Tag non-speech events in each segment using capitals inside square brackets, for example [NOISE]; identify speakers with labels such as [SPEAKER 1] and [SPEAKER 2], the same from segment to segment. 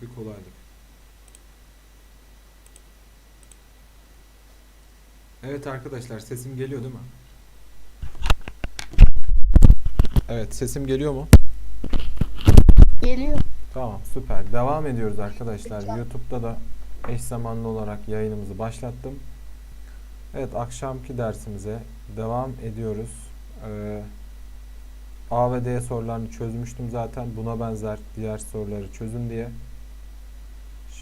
[SPEAKER 1] büyük bir kolaylık. Evet arkadaşlar sesim geliyor değil mi? Evet sesim geliyor mu?
[SPEAKER 2] Geliyor.
[SPEAKER 1] Tamam süper. Devam ediyoruz arkadaşlar. YouTube'da da eş zamanlı olarak yayınımızı başlattım. Evet akşamki dersimize devam ediyoruz. Ee, A ve D sorularını çözmüştüm zaten. Buna benzer diğer soruları çözün diye.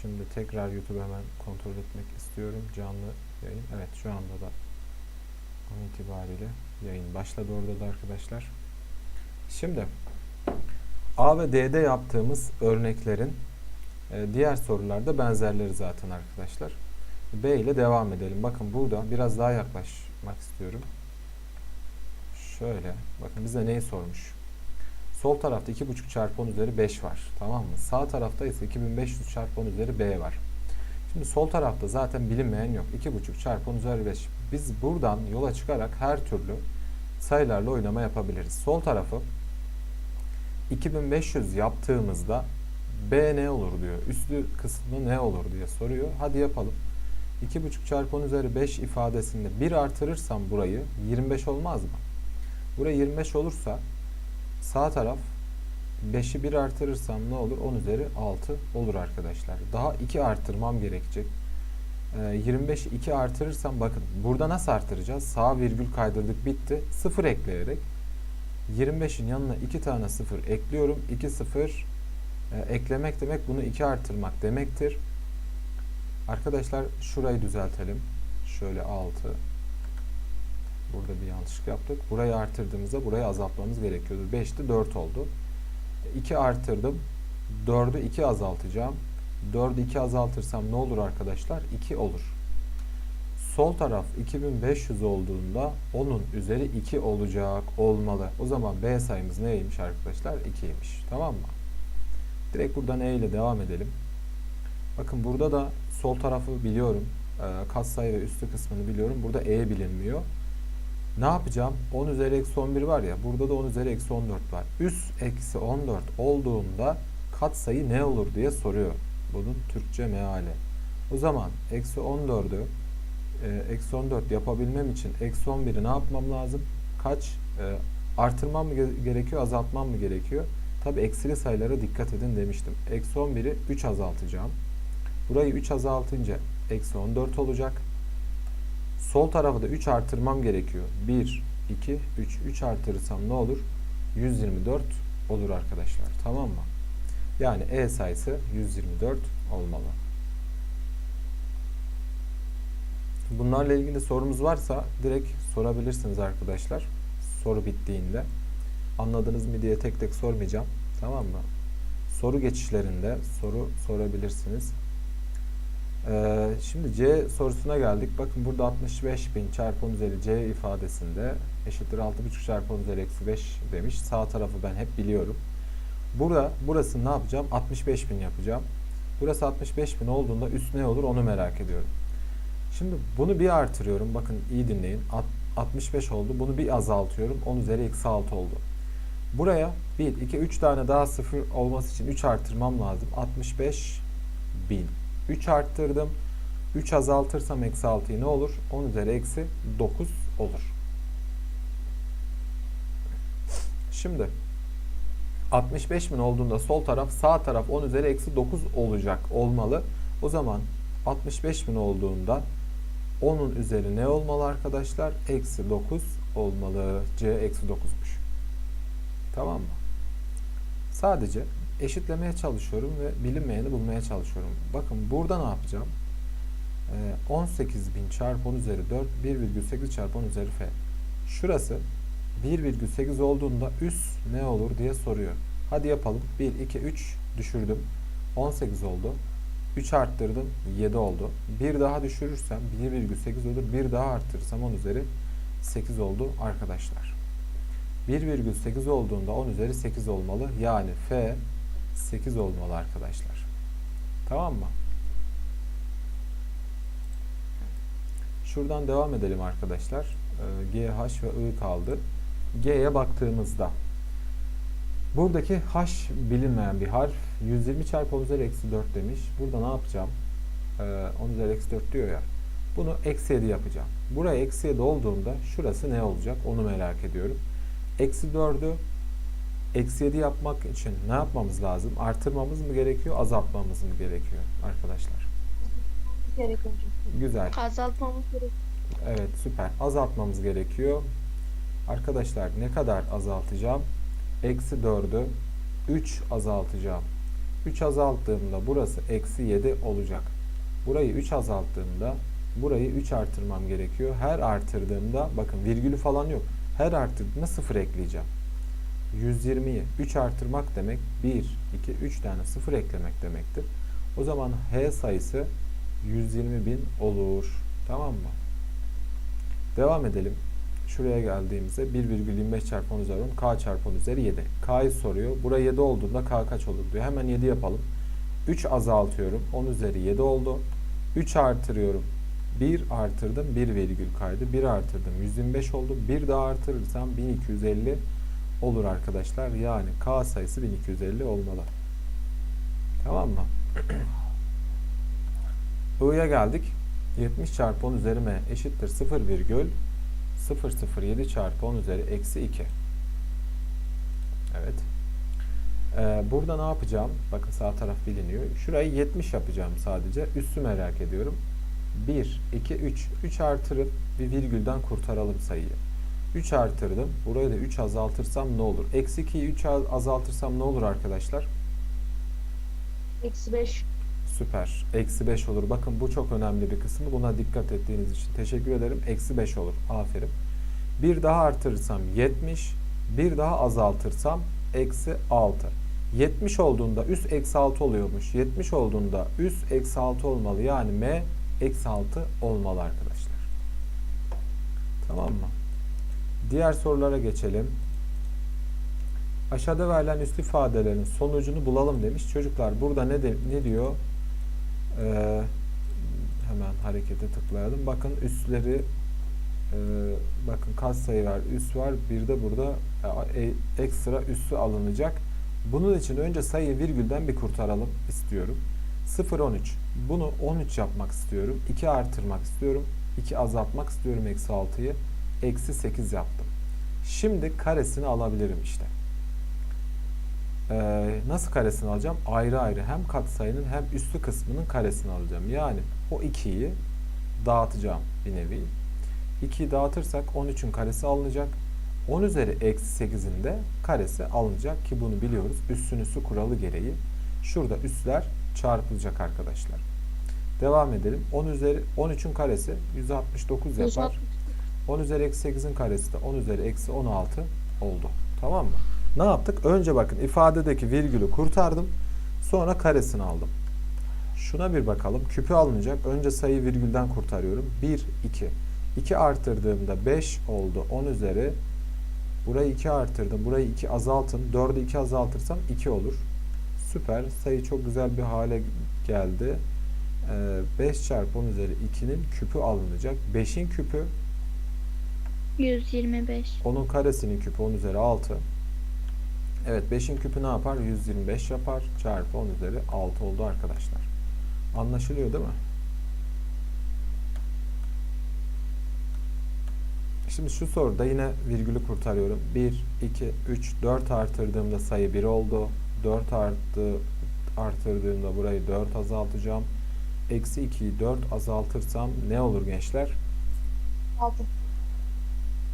[SPEAKER 1] Şimdi tekrar YouTube hemen kontrol etmek istiyorum. Canlı yayın. Evet şu anda da an itibariyle yayın başladı orada da arkadaşlar. Şimdi A ve D'de yaptığımız örneklerin e, diğer sorularda benzerleri zaten arkadaşlar. B ile devam edelim. Bakın burada biraz daha yaklaşmak istiyorum. Şöyle bakın bize neyi sormuş? Sol tarafta 2,5 çarpı 10 üzeri 5 var. Tamam mı? Sağ tarafta ise 2500 çarpı 10 üzeri B var. Şimdi sol tarafta zaten bilinmeyen yok. 2,5 çarpı 10 üzeri 5. Biz buradan yola çıkarak her türlü sayılarla oynama yapabiliriz. Sol tarafı 2500 yaptığımızda B ne olur diyor. Üslü kısmı ne olur diye soruyor. Hadi yapalım. 2,5 çarpı 10 üzeri 5 ifadesinde 1 artırırsam burayı 25 olmaz mı? Buraya 25 olursa sağ taraf 5'i 1 artırırsam ne olur? 10 üzeri 6 olur arkadaşlar. Daha 2 artırmam gerekecek. Ee, 25'i 2 artırırsam bakın burada nasıl artıracağız? Sağ virgül kaydırdık bitti. 0 ekleyerek 25'in yanına 2 tane 0 ekliyorum. 2 0 e, eklemek demek bunu 2 artırmak demektir. Arkadaşlar şurayı düzeltelim. Şöyle 6. Burada bir yanlışlık yaptık. Burayı artırdığımızda burayı azaltmamız gerekiyordu. 5'ti 4 oldu. 2 artırdım. 4'ü 2 azaltacağım. 4'ü 2 azaltırsam ne olur arkadaşlar? 2 olur. Sol taraf 2500 olduğunda onun üzeri 2 olacak olmalı. O zaman B sayımız neymiş arkadaşlar? 2'ymiş. Tamam mı? Direkt buradan E ile devam edelim. Bakın burada da sol tarafı biliyorum. Ee, katsayı ve üstü kısmını biliyorum. Burada E bilinmiyor. Ne yapacağım? 10 üzeri eksi 11 var ya. Burada da 10 üzeri eksi 14 var. Üst eksi 14 olduğunda katsayı ne olur diye soruyor. Bunun Türkçe meali. O zaman eksi 14'ü e, eksi 14 yapabilmem için eksi 11'i ne yapmam lazım? Kaç? E, artırmam mı ge- gerekiyor, azaltmam mı gerekiyor? Tabi eksili sayılara dikkat edin demiştim. Eksi 11'i 3 azaltacağım. Burayı 3 azaltınca eksi 14 olacak. Sol tarafı da 3 artırmam gerekiyor. 1, 2, 3. 3 artırırsam ne olur? 124 olur arkadaşlar. Tamam mı? Yani E sayısı 124 olmalı. Bunlarla ilgili sorumuz varsa direkt sorabilirsiniz arkadaşlar. Soru bittiğinde. Anladınız mı diye tek tek sormayacağım. Tamam mı? Soru geçişlerinde soru sorabilirsiniz. Ee, şimdi C sorusuna geldik. Bakın burada 65.000 çarpı 10 üzeri C ifadesinde eşittir 6.5 çarpı 10 üzeri eksi 5 demiş. Sağ tarafı ben hep biliyorum. Burada burası ne yapacağım? 65.000 yapacağım. Burası 65.000 olduğunda üst ne olur onu merak ediyorum. Şimdi bunu bir artırıyorum. Bakın iyi dinleyin. Alt- 65 oldu. Bunu bir azaltıyorum. 10 üzeri eksi 6 oldu. Buraya 1, 2, 3 tane daha sıfır olması için 3 artırmam lazım. 65 bin. 3 arttırdım. 3 azaltırsam eksi 6'yı ne olur? 10 üzeri eksi 9 olur. Şimdi 65 bin olduğunda sol taraf sağ taraf 10 üzeri eksi 9 olacak olmalı. O zaman 65 bin olduğunda 10'un üzeri ne olmalı arkadaşlar? Eksi 9 olmalı. C eksi 9'muş. Tamam mı? Sadece eşitlemeye çalışıyorum ve bilinmeyeni bulmaya çalışıyorum. Bakın burada ne yapacağım? Ee, 18.000 çarpı 10 üzeri 4, 1,8 çarpı 10 üzeri f. Şurası 1,8 olduğunda üst ne olur diye soruyor. Hadi yapalım. 1, 2, 3 düşürdüm. 18 oldu. 3 arttırdım. 7 oldu. Bir daha düşürürsem 1,8 olur. Bir daha arttırırsam 10 üzeri 8 oldu arkadaşlar. 1,8 olduğunda 10 üzeri 8 olmalı. Yani F 8 olmalı arkadaşlar. Tamam mı? Şuradan devam edelim arkadaşlar. Ee, G, H ve I kaldı. G'ye baktığımızda Buradaki h bilinmeyen bir harf. 120 çarpı 10 üzeri eksi 4 demiş. Burada ne yapacağım? Ee, 10 üzeri eksi 4 diyor ya. Bunu eksi 7 yapacağım. Buraya eksi 7 olduğunda şurası ne olacak? Onu merak ediyorum. Eksi 4'ü eksi 7 yapmak için ne yapmamız lazım? Artırmamız mı gerekiyor? Azaltmamız mı gerekiyor arkadaşlar?
[SPEAKER 2] Gerek hocam.
[SPEAKER 1] Güzel.
[SPEAKER 2] Azaltmamız gerek.
[SPEAKER 1] Evet süper. Azaltmamız gerekiyor. Arkadaşlar ne kadar azaltacağım? Eksi 4'ü 3 azaltacağım. 3 azalttığımda burası eksi 7 olacak. Burayı 3 azalttığımda burayı 3 artırmam gerekiyor. Her artırdığımda bakın virgülü falan yok. Her artırdığımda 0 ekleyeceğim. 120'yi 3 artırmak demek 1, 2, 3 tane 0 eklemek demektir. O zaman H sayısı 120 bin olur. Tamam mı? Devam edelim. Şuraya geldiğimizde 1,25 çarpı 10 üzeri 10 k çarpı 10 üzeri 7. K'yı soruyor. Buraya 7 olduğunda k kaç olur diyor. Hemen 7 yapalım. 3 azaltıyorum. 10 üzeri 7 oldu. 3 artırıyorum. 1 artırdım. 1 virgül kaydı. 1 artırdım. 125 oldu. 1 daha artırırsam 1250 olur arkadaşlar. Yani k sayısı 1250 olmalı. Tamam mı? [CLEARS THROAT] I'ya geldik. 70 çarpı 10 üzeri m eşittir 0 virgül 007 çarpı 10 üzeri eksi 2. Evet. Ee, burada ne yapacağım? Bakın sağ taraf biliniyor. Şurayı 70 yapacağım sadece. Üssü merak ediyorum. 1, 2, 3. 3 artırıp bir virgülden kurtaralım sayıyı. 3 artırdım. Burayı da 3 azaltırsam ne olur? Eksi 2'yi 3 azaltırsam ne olur arkadaşlar?
[SPEAKER 2] Eksi 5.
[SPEAKER 1] Süper. Eksi 5 olur. Bakın bu çok önemli bir kısmı. Buna dikkat ettiğiniz için teşekkür ederim. Eksi 5 olur. Aferin. Bir daha artırırsam 70. Bir daha azaltırsam eksi 6. 70 olduğunda üst eksi 6 oluyormuş. 70 olduğunda üst eksi 6 olmalı. Yani m eksi 6 olmalı arkadaşlar. Tamam mı? Diğer sorulara geçelim. Aşağıda verilen üst ifadelerin sonucunu bulalım demiş. Çocuklar burada ne, de, ne diyor? Ee, hemen harekete tıklayalım. Bakın üstleri e, bakın katsayı var, üst var. Bir de burada e, ekstra üssü alınacak. Bunun için önce sayıyı virgülden bir kurtaralım istiyorum. 0 13. Bunu 13 yapmak istiyorum. 2 artırmak istiyorum. 2 azaltmak istiyorum eksi 6'yı. Eksi 8 yaptım. Şimdi karesini alabilirim işte. Ee, nasıl karesini alacağım? Ayrı ayrı hem katsayının hem üstü kısmının karesini alacağım. Yani o 2'yi dağıtacağım bir nevi. 2'yi dağıtırsak 13'ün karesi alınacak. 10 üzeri eksi 8'in de karesi alınacak ki bunu biliyoruz. Üssün üssü kuralı gereği. Şurada üsler çarpılacak arkadaşlar. Devam edelim. 10 üzeri 13'ün karesi 169 yapar.
[SPEAKER 2] 160.
[SPEAKER 1] 10 üzeri eksi 8'in karesi de 10 üzeri eksi 16 oldu. Tamam mı? Ne yaptık? Önce bakın ifadedeki virgülü kurtardım. Sonra karesini aldım. Şuna bir bakalım. Küpü alınacak. Önce sayı virgülden kurtarıyorum. 1, 2. 2 artırdığımda 5 oldu. 10 üzeri. Burayı 2 artırdım. Burayı 2 azaltın. 4'ü 2 azaltırsam 2 olur. Süper. Sayı çok güzel bir hale geldi. Ee, 5 çarpı 10 üzeri 2'nin küpü alınacak. 5'in küpü
[SPEAKER 3] 125.
[SPEAKER 1] Onun karesinin küpü 10 üzeri 6. Evet 5'in küpü ne yapar? 125 yapar. Çarpı 10 üzeri 6 oldu arkadaşlar. Anlaşılıyor değil mi? Şimdi şu soruda yine virgülü kurtarıyorum. 1, 2, 3, 4 artırdığımda sayı 1 oldu. 4 arttı, artırdığımda burayı 4 azaltacağım. Eksi 2'yi 4 azaltırsam ne olur gençler?
[SPEAKER 2] 6.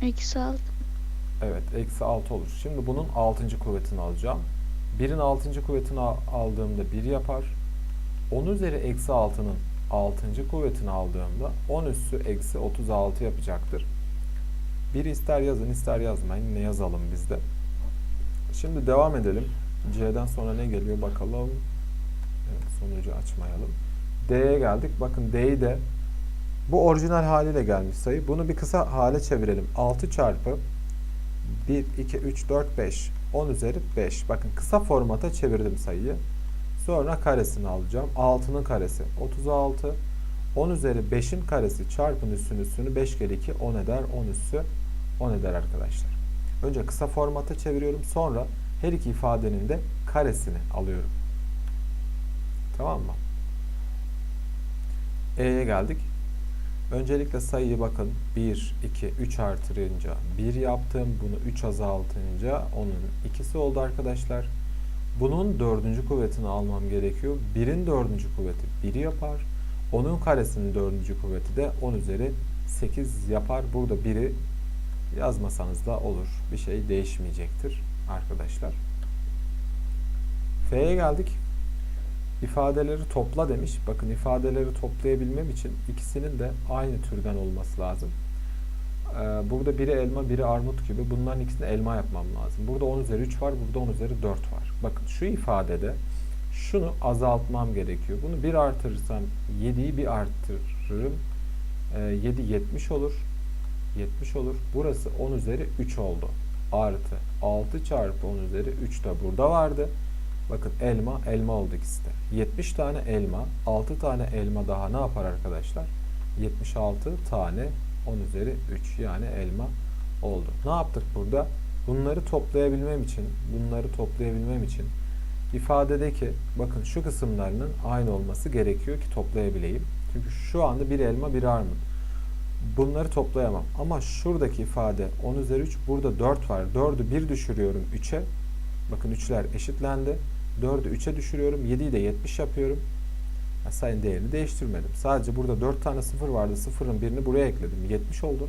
[SPEAKER 3] Eksi 6.
[SPEAKER 1] Evet, eksi 6 olur. Şimdi bunun 6. kuvvetini alacağım. 1'in 6. kuvvetini al- aldığımda 1 yapar. 10 üzeri eksi 6'nın 6. kuvvetini aldığımda 10 üssü eksi 36 yapacaktır. 1 ister yazın ister yazmayın. Yine yazalım biz de. Şimdi devam edelim. C'den sonra ne geliyor bakalım. Evet, sonucu açmayalım. D'ye geldik. Bakın D'yi de bu orijinal haliyle gelmiş sayı. Bunu bir kısa hale çevirelim. 6 çarpı 1, 2, 3, 4, 5. 10 üzeri 5. Bakın kısa formata çevirdim sayıyı. Sonra karesini alacağım. 6'nın karesi 36. 10 üzeri 5'in karesi çarpın üssün üssünü 5 kere 2 10 eder. 10 üssü 10 eder arkadaşlar. Önce kısa formata çeviriyorum. Sonra her iki ifadenin de karesini alıyorum. Tamam mı? E'ye geldik. Öncelikle sayıyı bakın 1, 2, 3 artırınca 1 yaptım. Bunu 3 azaltınca onun ikisi oldu arkadaşlar. Bunun dördüncü kuvvetini almam gerekiyor. 1'in dördüncü kuvveti 1 yapar. Onun karesinin dördüncü kuvveti de 10 üzeri 8 yapar. Burada 1'i yazmasanız da olur. Bir şey değişmeyecektir arkadaşlar. F'ye geldik. İfadeleri topla demiş. Bakın ifadeleri toplayabilmem için ikisinin de aynı türden olması lazım. Ee, burada biri elma, biri armut gibi. Bunların ikisini elma yapmam lazım. Burada 10 üzeri 3 var, burada 10 üzeri 4 var. Bakın şu ifadede şunu azaltmam gerekiyor. Bunu 1 artırırsam 7'yi 1 arttırırım. Ee, 7 70 olur. 70 olur. Burası 10 üzeri 3 oldu. Artı 6 çarpı 10 üzeri 3 de burada vardı. Bakın elma, elma oldu ikisi de. 70 tane elma, 6 tane elma daha ne yapar arkadaşlar? 76 tane 10 üzeri 3 yani elma oldu. Ne yaptık burada? Bunları toplayabilmem için, bunları toplayabilmem için ifadedeki bakın şu kısımlarının aynı olması gerekiyor ki toplayabileyim. Çünkü şu anda bir elma, bir armut. Bunları toplayamam. Ama şuradaki ifade 10 üzeri 3, burada 4 var. 4'ü 1 düşürüyorum 3'e. Bakın 3'ler eşitlendi. 4'ü 3'e düşürüyorum. 7'yi de 70 yapıyorum. Ya sayın değerini değiştirmedim. Sadece burada 4 tane 0 vardı. 0'ın birini buraya ekledim. 70 oldu.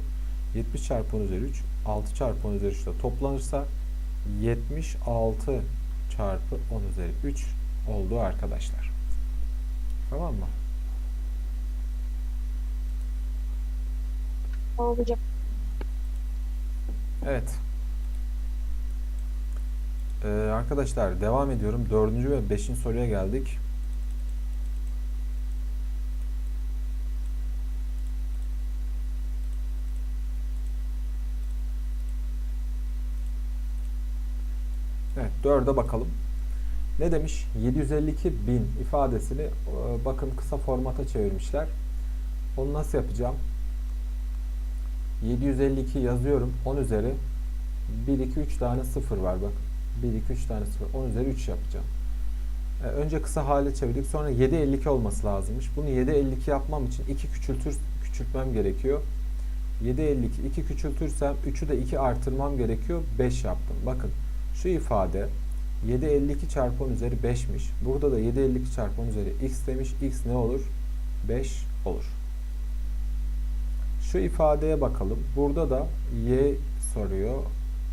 [SPEAKER 1] 70 çarpı 10 üzeri 3. 6 çarpı 10 üzeri 3 de toplanırsa 76 çarpı 10 üzeri 3 oldu arkadaşlar. Tamam mı?
[SPEAKER 2] Hocam.
[SPEAKER 1] Evet. Ee, arkadaşlar devam ediyorum. Dördüncü ve beşinci soruya geldik. Evet, dörde bakalım. Ne demiş? 752 bin ifadesini e, bakın kısa formata çevirmişler. Onu nasıl yapacağım? 752 yazıyorum. 10 üzeri 1, 2, 3 tane 0 var bak. 1, 2, 3 tane 0. 10 üzeri 3 yapacağım. Ee, önce kısa hale çevirdik. Sonra 752 olması lazımmış. Bunu 752 yapmam için 2 küçültür, küçültmem gerekiyor. 752 2 küçültürsem 3'ü de 2 artırmam gerekiyor. 5 yaptım. Bakın şu ifade 752 çarpı 10 üzeri 5'miş. Burada da 752 çarpı 10 üzeri x demiş. x ne olur? 5 olur. Şu ifadeye bakalım. Burada da y soruyor.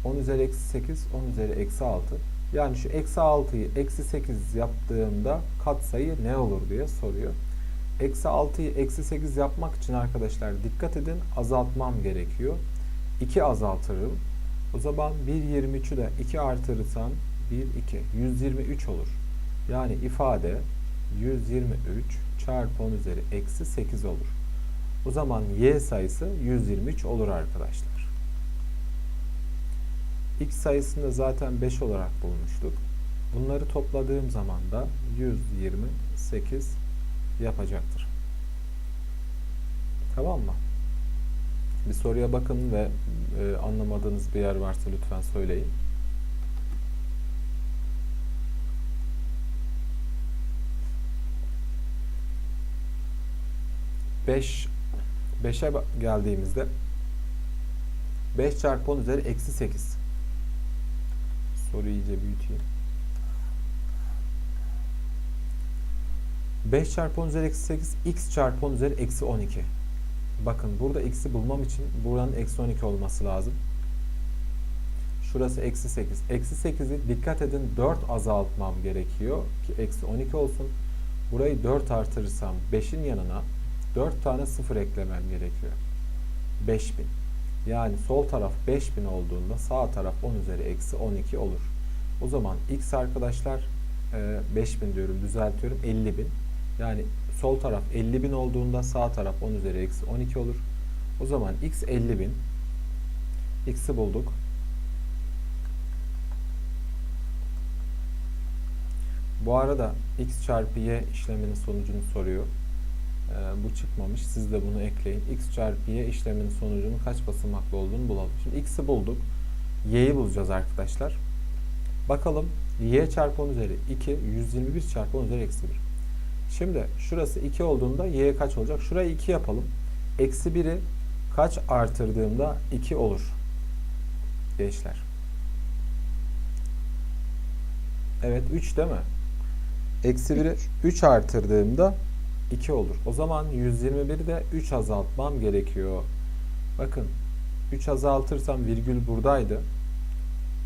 [SPEAKER 1] 10 üzeri eksi 8, 10 üzeri eksi 6. Yani şu eksi 6'yı eksi 8 yaptığımda katsayı ne olur diye soruyor. Eksi 6'yı eksi 8 yapmak için arkadaşlar dikkat edin azaltmam gerekiyor. 2 azaltırım. O zaman 1.23'ü de 2 artırırsam 1, 2. 123 olur. Yani ifade 123 çarpı 10 üzeri eksi 8 olur. O zaman y sayısı 123 olur arkadaşlar. X sayısını da zaten 5 olarak bulmuştuk. Bunları topladığım zaman da 128 yapacaktır. Tamam mı? Bir soruya bakın ve e, anlamadığınız bir yer varsa lütfen söyleyin. Beş 5'e geldiğimizde 5 çarpı 10 üzeri eksi 8. Soruyu iyice büyüteyim. 5 çarpı 10 üzeri eksi 8 x çarpı 10 üzeri eksi 12. Bakın burada x'i bulmam için buranın eksi 12 olması lazım. Şurası eksi 8. Eksi 8'i dikkat edin 4 azaltmam gerekiyor ki eksi 12 olsun. Burayı 4 artırırsam 5'in yanına 4 tane 0 eklemem gerekiyor. 5000. Yani sol taraf 5000 olduğunda sağ taraf 10 üzeri eksi 12 olur. O zaman x arkadaşlar e, 5000 diyorum düzeltiyorum 50.000. Yani sol taraf 50.000 olduğunda sağ taraf 10 üzeri eksi 12 olur. O zaman x 50.000. x'i bulduk. Bu arada x çarpı y işleminin sonucunu soruyor. Ee, bu çıkmamış. Siz de bunu ekleyin. x çarpı y işleminin sonucunun kaç basamaklı olduğunu bulalım. Şimdi x'i bulduk. y'yi bulacağız arkadaşlar. Bakalım y çarpı 10 üzeri 2 121 çarpı 10 üzeri eksi 1. Şimdi şurası 2 olduğunda y kaç olacak? Şurayı 2 yapalım. Eksi 1'i kaç artırdığımda 2 olur? Gençler. Evet 3 değil mi? Eksi 1'i 3 artırdığımda 2 olur. O zaman 121'i de 3 azaltmam gerekiyor. Bakın 3 azaltırsam virgül buradaydı.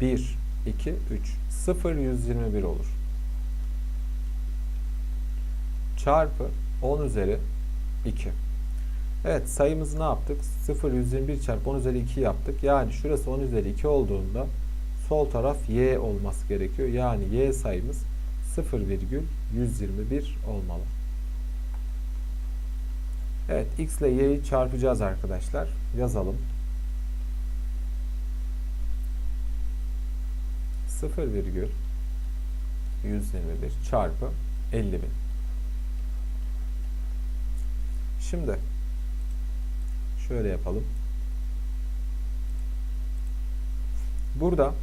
[SPEAKER 1] 1, 2, 3. 0, 121 olur. Çarpı 10 üzeri 2. Evet sayımızı ne yaptık? 0, 121 çarpı 10 üzeri 2 yaptık. Yani şurası 10 üzeri 2 olduğunda sol taraf y olması gerekiyor. Yani y sayımız 0,121 olmalı. Evet x ile y'yi çarpacağız arkadaşlar. Yazalım. 0,121 çarpı 50 bin. Şimdi şöyle yapalım. Burada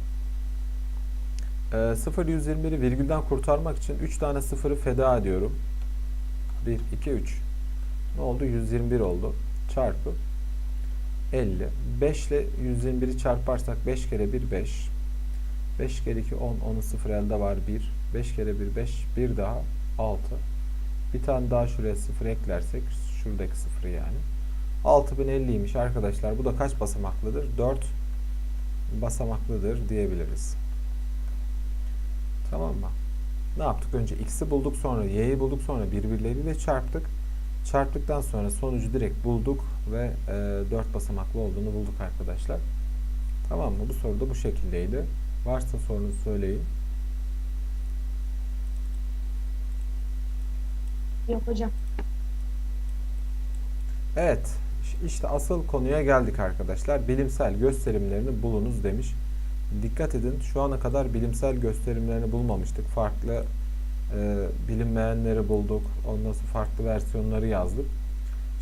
[SPEAKER 1] e, 0,121'i virgülden kurtarmak için 3 tane sıfırı feda ediyorum. 1, 2, 3. Ne oldu? 121 oldu. Çarpı 50. 5 ile 121'i çarparsak 5 kere 1 5. 5 kere 2 10. 10'un 0 elde var 1. 5 kere 1 5. Bir daha 6. Bir tane daha şuraya 0 eklersek şuradaki 0 yani. 6050'ymiş arkadaşlar. Bu da kaç basamaklıdır? 4 basamaklıdır diyebiliriz. Tamam mı? Ne yaptık? Önce x'i bulduk sonra y'yi bulduk sonra birbirleriyle çarptık. Çarptıktan sonra sonucu direkt bulduk ve e, 4 basamaklı olduğunu bulduk arkadaşlar. Tamam mı? Bu soru da bu şekildeydi. Varsa sorunuz söyleyin.
[SPEAKER 2] Yok hocam.
[SPEAKER 1] Evet, işte asıl konuya geldik arkadaşlar. Bilimsel gösterimlerini bulunuz demiş. Dikkat edin, şu ana kadar bilimsel gösterimlerini bulmamıştık. Farklı e, bilinmeyenleri bulduk. Ondan sonra farklı versiyonları yazdık.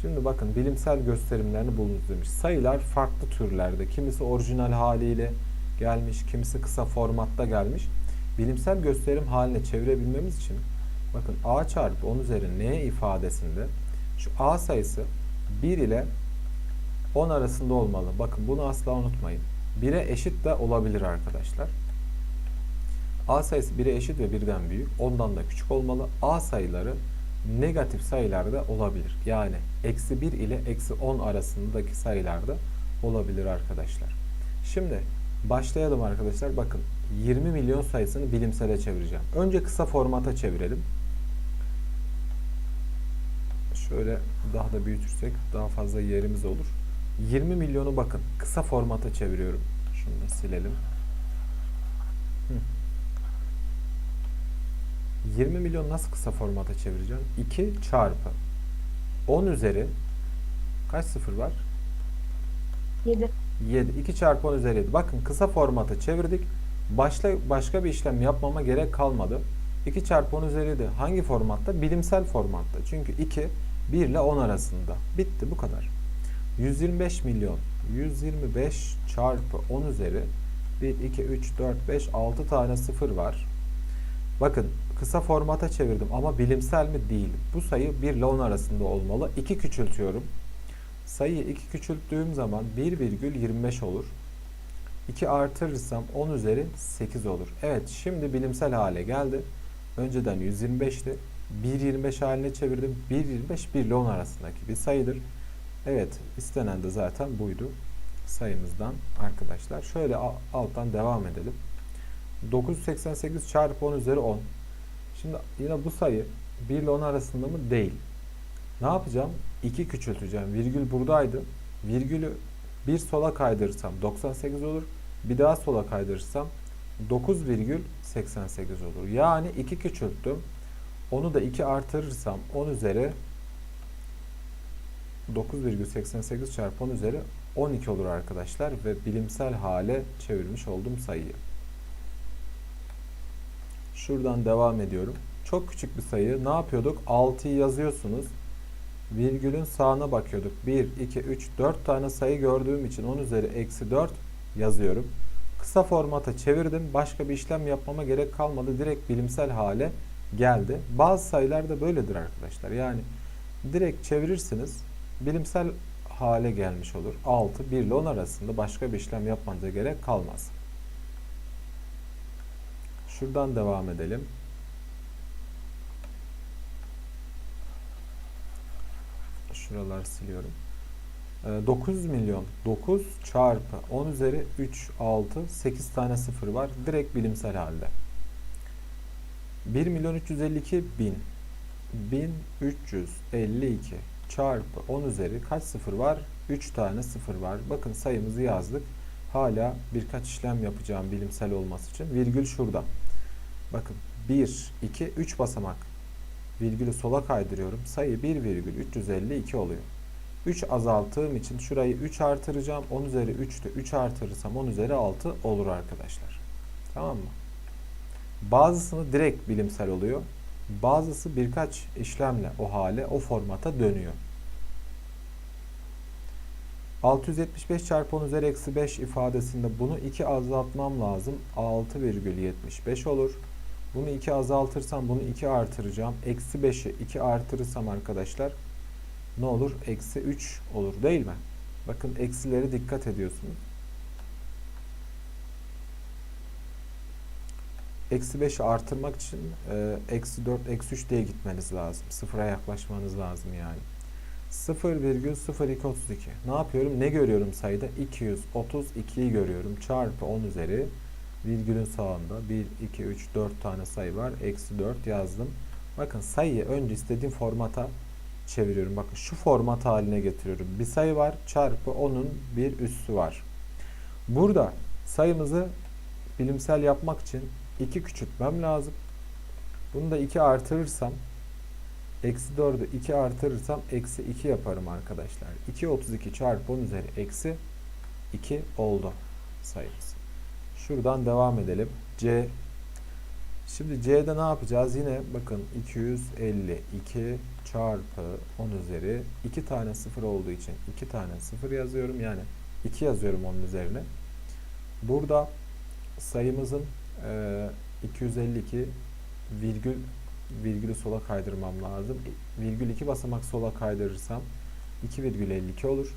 [SPEAKER 1] Şimdi bakın bilimsel gösterimlerini bulunuz demiş. Sayılar farklı türlerde. Kimisi orijinal haliyle gelmiş, kimisi kısa formatta gelmiş. Bilimsel gösterim haline çevirebilmemiz için bakın a çarpı 10 üzeri n ifadesinde şu a sayısı 1 ile 10 arasında olmalı. Bakın bunu asla unutmayın. 1'e eşit de olabilir arkadaşlar. A sayısı 1'e eşit ve 1'den büyük. Ondan da küçük olmalı. A sayıları negatif sayılarda olabilir. Yani eksi 1 ile eksi 10 arasındaki sayılarda olabilir arkadaşlar. Şimdi başlayalım arkadaşlar. Bakın 20 milyon sayısını bilimsele çevireceğim. Önce kısa formata çevirelim. Şöyle daha da büyütürsek daha fazla yerimiz olur. 20 milyonu bakın kısa formata çeviriyorum. Şunu da silelim. 20 milyon nasıl kısa formata çevireceğim? 2 çarpı 10 üzeri kaç sıfır var?
[SPEAKER 2] 7.
[SPEAKER 1] 7. 2 çarpı 10 üzeri 7. Bakın kısa formata çevirdik. Başla, başka bir işlem yapmama gerek kalmadı. 2 çarpı 10 üzeri 7 hangi formatta? Bilimsel formatta. Çünkü 2 1 ile 10 arasında. Bitti bu kadar. 125 milyon 125 çarpı 10 üzeri 1, 2, 3, 4, 5, 6 tane sıfır var. Bakın kısa formata çevirdim ama bilimsel mi? Değil. Bu sayı 1 ile 10 arasında olmalı. 2 küçültüyorum. Sayıyı 2 küçülttüğüm zaman 1,25 olur. 2 artırırsam 10 üzeri 8 olur. Evet şimdi bilimsel hale geldi. Önceden 125'ti. 1.25 haline çevirdim. 1.25 1 ile 10 arasındaki bir sayıdır. Evet istenen de zaten buydu sayımızdan arkadaşlar. Şöyle alttan devam edelim. 988 çarpı 10 üzeri 10. Şimdi yine bu sayı 1 ile 10 arasında mı? Değil. Ne yapacağım? 2 küçülteceğim. Virgül buradaydı. Virgülü bir sola kaydırırsam 98 olur. Bir daha sola kaydırırsam 9,88 olur. Yani 2 küçülttüm. Onu da 2 artırırsam 10 üzeri 9,88 çarpı 10 üzeri 12 olur arkadaşlar ve bilimsel hale çevirmiş oldum sayıyı. Şuradan devam ediyorum. Çok küçük bir sayı. Ne yapıyorduk? 6'yı yazıyorsunuz. Virgülün sağına bakıyorduk. 1, 2, 3, 4 tane sayı gördüğüm için 10 üzeri eksi 4 yazıyorum. Kısa formata çevirdim. Başka bir işlem yapmama gerek kalmadı. Direkt bilimsel hale geldi. Bazı sayılar da böyledir arkadaşlar. Yani direkt çevirirsiniz. Bilimsel hale gelmiş olur. 6, 1 ile 10 arasında başka bir işlem yapmanıza gerek kalmaz. Şuradan devam edelim. Şuraları siliyorum. Ee, 9 milyon 9 çarpı 10 üzeri 3 6 8 tane sıfır var. Direkt bilimsel halde. 1 milyon 352 bin 1352 çarpı 10 üzeri kaç sıfır var? 3 tane sıfır var. Bakın sayımızı yazdık. Hala birkaç işlem yapacağım bilimsel olması için. Virgül şurada. Bakın 1, 2, 3 basamak. Virgülü sola kaydırıyorum. Sayı 1 virgül 352 oluyor. 3 azalttığım için şurayı 3 artıracağım. 10 üzeri 3'te 3 artırırsam 10 üzeri 6 olur arkadaşlar. Tamam mı? Bazısını direkt bilimsel oluyor. Bazısı birkaç işlemle o hale, o formata dönüyor. 675 çarpı 10 üzeri eksi 5 ifadesinde bunu 2 azaltmam lazım. 6,75 olur. Bunu 2 azaltırsam bunu 2 artıracağım. Eksi 5'i 2 artırırsam arkadaşlar ne olur? Eksi 3 olur değil mi? Bakın eksileri dikkat ediyorsunuz. Eksi 5'i artırmak için e, eksi 4, eksi 3 diye gitmeniz lazım. Sıfıra yaklaşmanız lazım yani. 0,0232. Ne yapıyorum? Ne görüyorum sayıda? 232'yi görüyorum. Çarpı 10 üzeri virgülün sağında 1, 2, 3, 4 tane sayı var. Eksi 4 yazdım. Bakın sayıyı önce istediğim formata çeviriyorum. Bakın şu format haline getiriyorum. Bir sayı var çarpı onun bir üssü var. Burada sayımızı bilimsel yapmak için 2 küçültmem lazım. Bunu da 2 artırırsam eksi 4'ü 2 artırırsam eksi 2 yaparım arkadaşlar. 2 32 çarpı 10 üzeri eksi 2 oldu sayımız. Şuradan devam edelim. C Şimdi C'de ne yapacağız? Yine bakın 252 çarpı 10 üzeri 2 tane sıfır olduğu için 2 tane sıfır yazıyorum. Yani 2 yazıyorum onun üzerine. Burada sayımızın e, 252 virgül virgülü sola kaydırmam lazım. Virgül 2 basamak sola kaydırırsam 2,52 olur.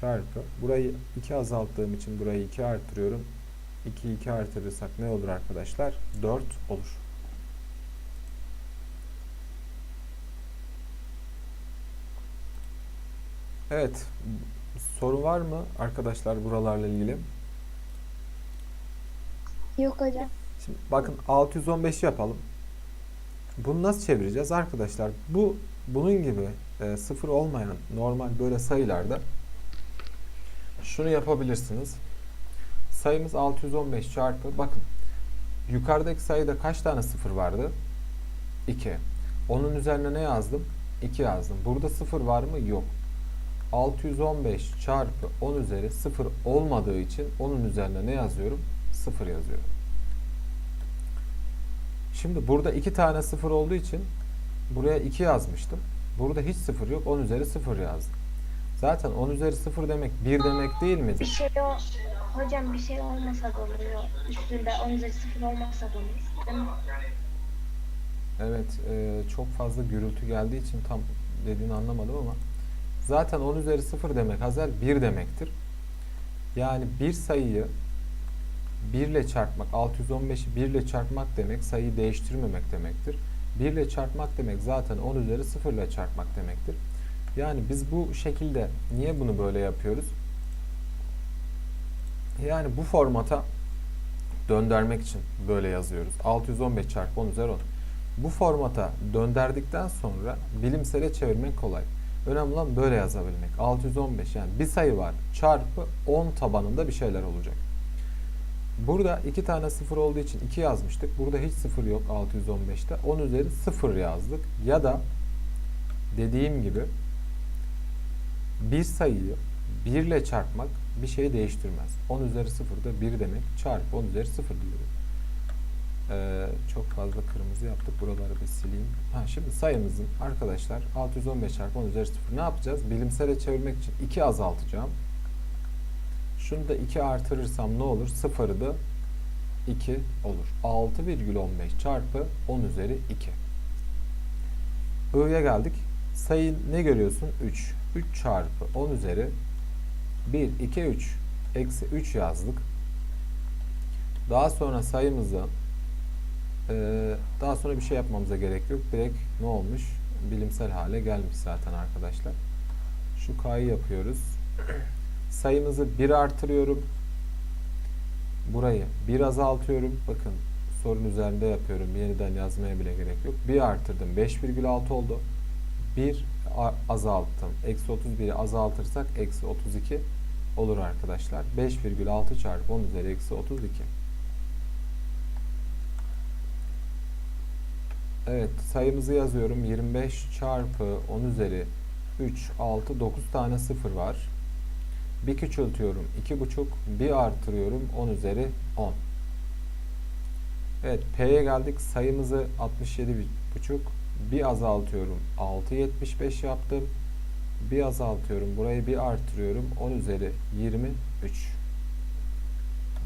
[SPEAKER 1] Çarpı. Burayı 2 azalttığım için burayı 2 artırıyorum. 2 2 artırırsak ne olur arkadaşlar? 4 olur. Evet. Soru var mı arkadaşlar buralarla ilgili?
[SPEAKER 3] Yok hocam.
[SPEAKER 1] Şimdi bakın 615 yapalım. Bunu nasıl çevireceğiz arkadaşlar? Bu bunun gibi e, sıfır olmayan normal böyle sayılarda şunu yapabilirsiniz. Sayımız 615 çarpı bakın yukarıdaki sayıda kaç tane sıfır vardı? 2. Onun üzerine ne yazdım? 2 yazdım. Burada sıfır var mı? Yok. 615 çarpı 10 üzeri sıfır olmadığı için onun üzerine ne yazıyorum? 0 yazıyorum. Şimdi burada iki tane sıfır olduğu için buraya 2 yazmıştım. Burada hiç sıfır yok. 10 üzeri 0 yazdım. Zaten 10 üzeri 0 demek 1 demek değil
[SPEAKER 2] Bir
[SPEAKER 1] midir?
[SPEAKER 2] şey o hocam bir şey olmasa da oluyor. Üstünde 10 üzeri 0 olmasa da olur.
[SPEAKER 1] Evet, e, çok fazla gürültü geldiği için tam dediğini anlamadım ama zaten 10 üzeri 0 demek Hazel 1 demektir. Yani bir sayıyı 1 ile çarpmak, 615'i 1 ile çarpmak demek sayıyı değiştirmemek demektir. 1 ile çarpmak demek zaten 10 üzeri 0 ile çarpmak demektir. Yani biz bu şekilde niye bunu böyle yapıyoruz? Yani bu formata döndürmek için böyle yazıyoruz. 615 çarpı 10 üzeri 10. Bu formata döndürdükten sonra bilimsele çevirmek kolay. Önemli olan böyle yazabilmek. 615 yani bir sayı var çarpı 10 tabanında bir şeyler olacak. Burada iki tane sıfır olduğu için 2 yazmıştık. Burada hiç sıfır yok 615'te. 10 üzeri 0 yazdık. Ya da dediğim gibi bir sayıyı 1 ile çarpmak bir şeyi değiştirmez. 10 üzeri 0 da 1 demek. Çarpı 10 üzeri 0 diyorum. Ee, çok fazla kırmızı yaptık. Buraları bir sileyim. Ha, şimdi sayımızın arkadaşlar 615 çarpı 10 üzeri 0 ne yapacağız? Bilimsele çevirmek için 2 azaltacağım. Şunu da 2 artırırsam ne olur? Sıfırı da 2 olur. 6,15 çarpı 10 üzeri 2. I'ya geldik. Sayı ne görüyorsun? 3. 3 çarpı 10 üzeri 1, 2, 3. Eksi 3 yazdık. Daha sonra sayımızı eee, daha sonra bir şey yapmamıza gerek yok. Direkt ne olmuş? Bilimsel hale gelmiş zaten arkadaşlar. Şu k'yı yapıyoruz. Sayımızı 1 artırıyorum. Burayı 1 azaltıyorum. Bakın sorun üzerinde yapıyorum. Yeniden yazmaya bile gerek yok. 1 artırdım. 5,6 oldu. 1 a- azalttım. Eksi 31'i azaltırsak eksi 32 olur arkadaşlar. 5,6 çarpı 10 üzeri eksi 32. Evet sayımızı yazıyorum. 25 çarpı 10 üzeri 3, 6, 9 tane sıfır var. Bir küçültüyorum 2,5. Bir artırıyorum 10 üzeri 10. Evet P'ye geldik. Sayımızı 67,5. Bir azaltıyorum 6,75 yaptım. Bir azaltıyorum. Burayı bir artırıyorum. 10 üzeri 23.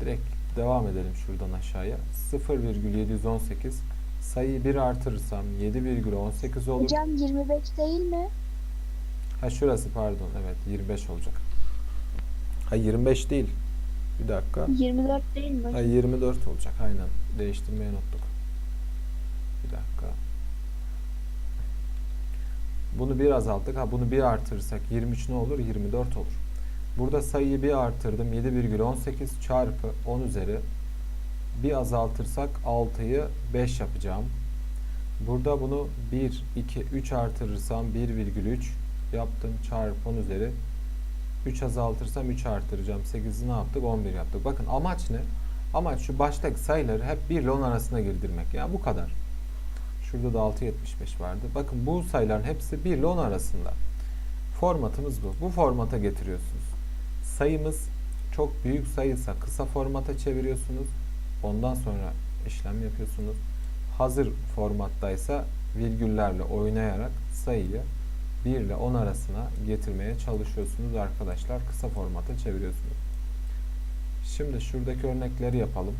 [SPEAKER 1] Direkt devam edelim şuradan aşağıya. 0,718 sayıyı 1 artırırsam 7,18 olur.
[SPEAKER 3] Hocam 25 değil mi?
[SPEAKER 1] Ha şurası pardon evet 25 olacak. Ha 25 değil. Bir dakika.
[SPEAKER 3] 24 değil mi?
[SPEAKER 1] Ha 24 olacak aynen. Değiştirmeyi unuttuk. Bir dakika. Bunu bir azalttık. Ha bunu bir artırırsak 23 ne olur? 24 olur. Burada sayıyı bir artırdım. 7,18 çarpı 10 üzeri bir azaltırsak 6'yı 5 yapacağım. Burada bunu 1, 2, 3 artırırsam 1,3 yaptım. Çarpı 10 üzeri 3 azaltırsam 3 artıracağım. 8'i ne yaptık? 11 yaptık. Bakın amaç ne? Amaç şu baştaki sayıları hep 1 ile 10 arasına girdirmek. Yani bu kadar. Şurada da 6.75 vardı. Bakın bu sayıların hepsi 1 ile 10 arasında. Formatımız bu. Bu formata getiriyorsunuz. Sayımız çok büyük sayıysa kısa formata çeviriyorsunuz. Ondan sonra işlem yapıyorsunuz. Hazır formattaysa virgüllerle oynayarak sayıyı 1 ile 10 arasına getirmeye çalışıyorsunuz arkadaşlar. Kısa formata çeviriyorsunuz. Şimdi şuradaki örnekleri yapalım.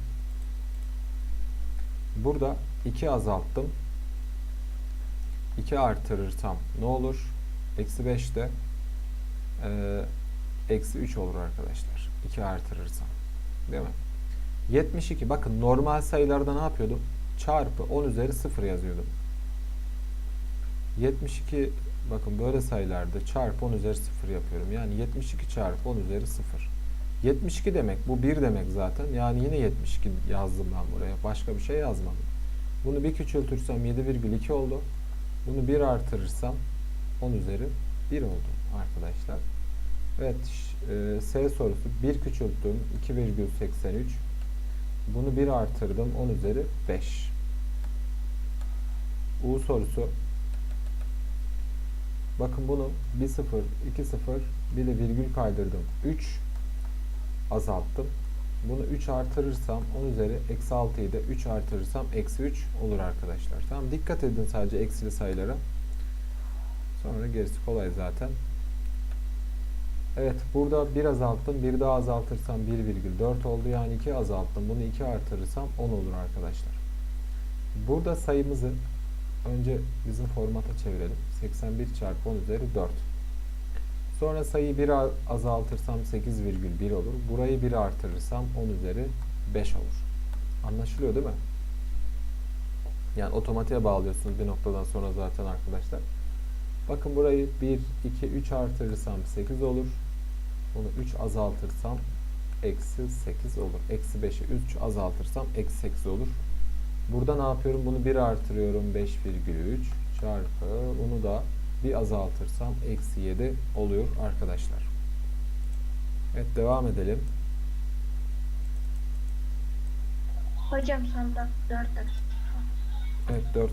[SPEAKER 1] Burada 2 azalttım. 2 artırırsam ne olur? Eksi 5 de eee, eksi 3 olur arkadaşlar. 2 artırırsam. Değil mi? 72. Bakın normal sayılarda ne yapıyordum? Çarpı 10 üzeri 0 yazıyordum. 72 bakın böyle sayılarda çarpı 10 üzeri 0 yapıyorum. Yani 72 çarpı 10 üzeri 0. 72 demek bu 1 demek zaten. Yani yine 72 yazdım ben buraya. Başka bir şey yazmadım. Bunu bir küçültürsem 7,2 oldu. Bunu 1 artırırsam 10 üzeri 1 oldu arkadaşlar. Evet e, S sorusu. 1 küçülttüm 2,83 bunu 1 artırdım 10 üzeri 5 U sorusu. Bakın bunu 1 0 2 0 bir de virgül kaydırdım 3 azalttım bunu 3 artırırsam 10 üzeri eksi 6'yı da 3 artırırsam eksi 3 olur arkadaşlar tamam dikkat edin sadece eksili sayılara sonra gerisi kolay zaten Evet burada 1 azalttım. Bir daha azaltırsam 1,4 oldu. Yani 2 azalttım. Bunu 2 artırırsam 10 olur arkadaşlar. Burada sayımızı önce bizim formata çevirelim. 81 çarpı 10 üzeri 4. Sonra sayıyı 1 azaltırsam 8,1 olur. Burayı 1 artırırsam 10 üzeri 5 olur. Anlaşılıyor değil mi? Yani otomatiğe bağlıyorsunuz bir noktadan sonra zaten arkadaşlar. Bakın burayı 1, 2, 3 artırırsam 8 olur. Bunu 3 azaltırsam eksi 8 olur. Eksi 5'i 3 azaltırsam eksi 8 olur. Burada ne yapıyorum? Bunu 1 artırıyorum. 5,3 çarpı bunu da bir azaltırsam eksi 7 oluyor arkadaşlar. Evet devam edelim.
[SPEAKER 2] Hocam sonda 4
[SPEAKER 1] Evet 4